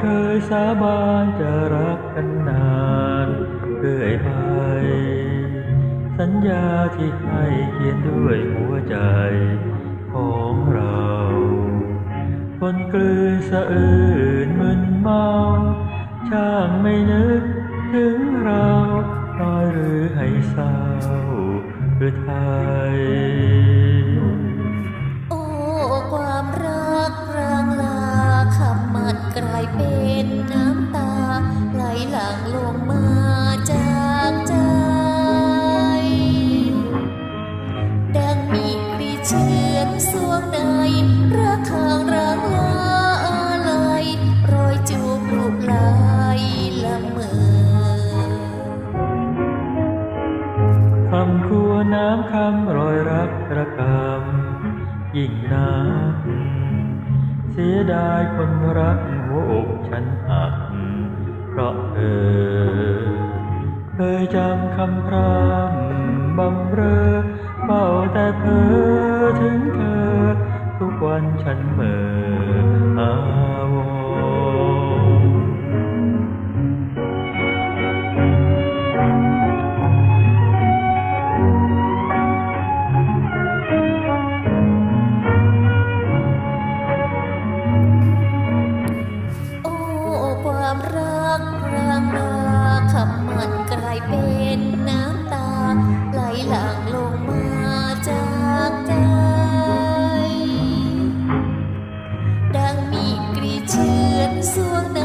เคยสาบานจะรักกันนานเรื่อยไป สัญญาที่ให้เขียนด้วยหัวใจของเราคนกลืนสะอื้นมึนเมาช่างไม่นึกถึงเราน้อยหรือให้เศร้าหรือไทย คำครัวน้ำคำรอยรักระกำยิ่งนักเสียดายคนรักหัวอกฉันหักเพราะเธอ เคยจำคำพรำบำเรอเฝ้าแต่เธอถึงเธอ ทุกวันฉันเหมื่อ ความรักรางราคำมันกลายเป็นน้ำตา ไหลหลั่งลงมาจากใจ ดังมีกรีเชือนสวงใน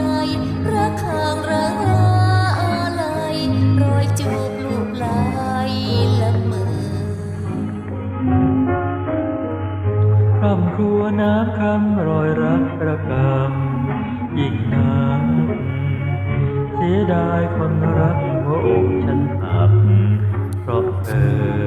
รักข้างรางลาอะไรรอยจูบลูกไหลละเมอคำครัวน้ำคำรอยรักระกำยิ่งนั ดายคนรักหัวอกฉันหักเพราะเธอ